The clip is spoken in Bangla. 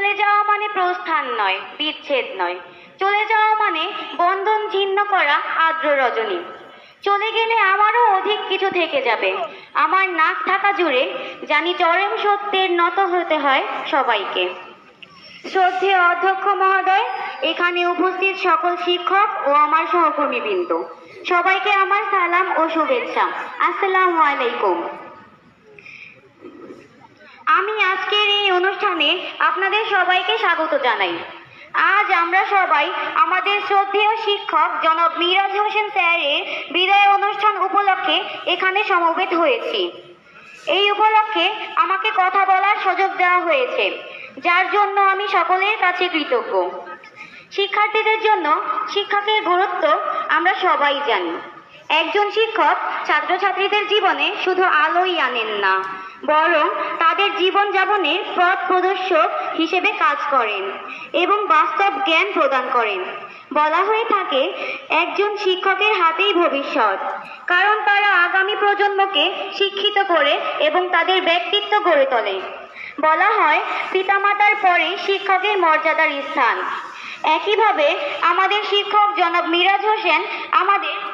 চলে যাওয়া মানে প্রস্থান নয়, বিচ্ছেদ নয়। চলে যাওয়া মানে বন্ধন ছিন্ন করা, আর্দ্র রজনী। চলে গেলে আমারও অধিক কিছু থেকে যাবে। আমার নাক থাকা জুড়ে, জানি চরম সত্যের নত হতে হয় সবাইকে। শ্রদ্ধেয় অধ্যক্ষ মহোদয়, এখানে উপস্থিত সকল শিক্ষক ও আমার সহকর্মীবৃন্দ। সবাইকে আমার সালাম ও শুভেচ্ছা। আসসালামু আলাইকুম। আমি আজকের এই অনুষ্ঠানে আপনাদের সবাইকে স্বাগত জানাই। আজ আমরা সবাই আমাদের শ্রদ্ধেয় শিক্ষক জনাব মিরাজ হোসেন স্যারের বিদায় অনুষ্ঠান উপলক্ষে এখানে সমবেত হয়েছি। এই উপলক্ষে আমাকে কথা বলার সুযোগ দেওয়া হয়েছে, যার জন্য আমি সকলের কাছে কৃতজ্ঞ। শিক্ষার্থীদের জন্য শিক্ষকের গুরুত্ব আমরা সবাই জানি। একজন শিক্ষক ছাত্রছাত্রীদের জীবনে শুধু আলোই আনেন না, বরং তাদের জীবন যাপনের পথ প্রদর্শক হিসেবে কাজ করেন এবং বাস্তব জ্ঞান প্রদান করেন। বলা হয়ে থাকে, একজন শিক্ষকের হাতেই ভবিষ্যৎ। কারণ তারা আগামী প্রজন্মকে শিক্ষিত করে এবং তাদের ব্যক্তিত্ব গড়ে তোলে। বলা হয়, পিতামাতার পরে শিক্ষকের মর্যাদার স্থান। একইভাবে আমাদের শিক্ষক জনাব মিরাজ হোসেন আমাদের